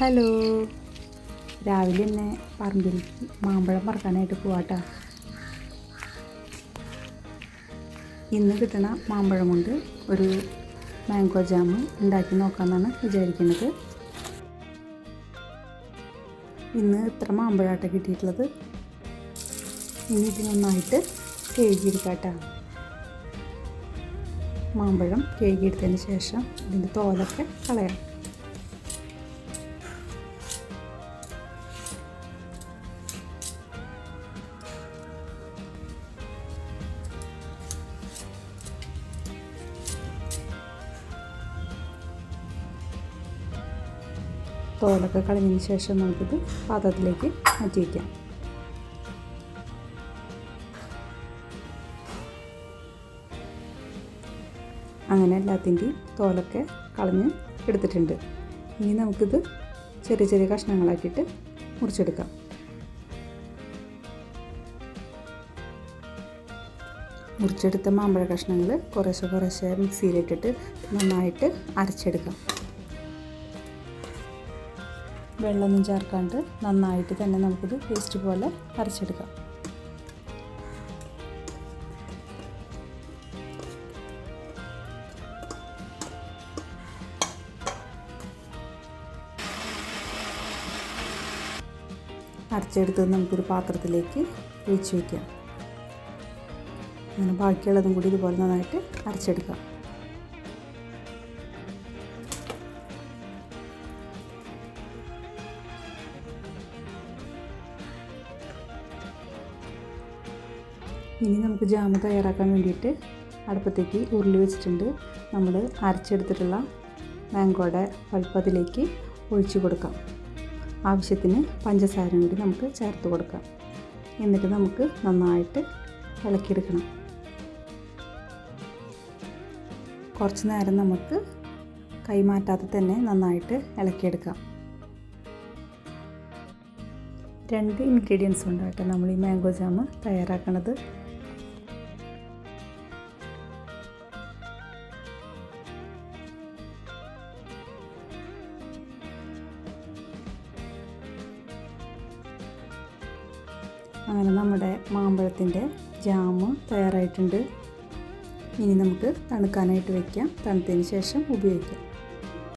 Hello. രാവിലെ തന്നെ പറമ്പിലേക്ക് മാമ്പഴം പറക്കാനായിട്ട് പോവാട്ടാ. ഇന്ന് കിട്ടണ മാമ്പഴം കൊണ്ട് ഒരു മാംഗോ ജാം ഉണ്ടാക്കി നോക്കാമെന്നാണ് വിചാരിക്കുന്നത്. ഇന്ന് ഇത്ര മാമ്പഴാട്ട കിട്ടിയിട്ടുള്ളത്. ഇനി ഇത് നന്നായിട്ട് കഴുകിയെടുക്കാട്ടാ മാമ്പഴം കഴുകിയെടുത്തതിന് ശേഷം ഇതിന്റെ തോലൊക്കെ കളയാം. തോലൊക്കെ കളഞ്ഞതിന് ശേഷം നമുക്കിത് പാത്രത്തിലേക്ക് മാറ്റി വയ്ക്കാം. അങ്ങനെ എല്ലാത്തിന്റെയും തോലൊക്കെ കളഞ്ഞ് എടുത്തിട്ടുണ്ട്. ഇനി നമുക്കിത് ചെറിയ ചെറിയ കഷ്ണങ്ങളാക്കിയിട്ട് മുറിച്ചെടുക്കാം. മുറിച്ചെടുത്ത മാമ്പഴ കഷ്ണങ്ങൾ കുറേശ്ശെ കുറേശ്ശെ മിക്സിയിലിട്ടിട്ട് നന്നായിട്ട് അരച്ചെടുക്കാം. വെള്ളമൊന്നും ചേർക്കാണ്ട് നന്നായിട്ട് തന്നെ നമുക്കിത് പേസ്റ്റ് പോലെ അരച്ചെടുക്കാം. അരച്ചെടുത്ത് നമുക്കൊരു പാത്രത്തിലേക്ക് ഒഴിച്ച് വയ്ക്കാം. അങ്ങനെ ബാക്കിയുള്ളതും കൂടി ഇതുപോലെ നന്നായിട്ട് അരച്ചെടുക്കാം. ഇനി നമുക്ക് ജാമ് തയ്യാറാക്കാൻ വേണ്ടിയിട്ട് അടുപ്പത്തേക്ക് ഉരുളി വെച്ചിട്ടുണ്ട്. നമ്മൾ അരച്ചെടുത്തിട്ടുള്ള മാങ്കോയുടെ പൾപ്പ് അതിലേക്ക് ഒഴിച്ച് കൊടുക്കാം. ആവശ്യത്തിന് പഞ്ചസാരയും കൂടി നമുക്ക് ചേർത്ത് കൊടുക്കാം. എന്നിട്ട് നമുക്ക് നന്നായിട്ട് ഇളക്കിയെടുക്കണം. കുറച്ച് നേരം നമുക്ക് കൈമാറ്റാതെ തന്നെ നന്നായിട്ട് ഇളക്കിയെടുക്കാം. രണ്ട് ഇൻഗ്രീഡിയൻസ് ഉണ്ടായിട്ട് നമ്മൾ ഈ മാംഗോ ജാം തയ്യാറാക്കണത്. അങ്ങനെ നമ്മുടെ മാമ്പഴത്തിന്റെ ജാമ് തയ്യാറായിട്ടുണ്ട്. ഇനി നമുക്ക് തണുക്കാനായിട്ട് വയ്ക്കാം തണുത്തതിന് ശേഷം ഉപയോഗിക്കാം.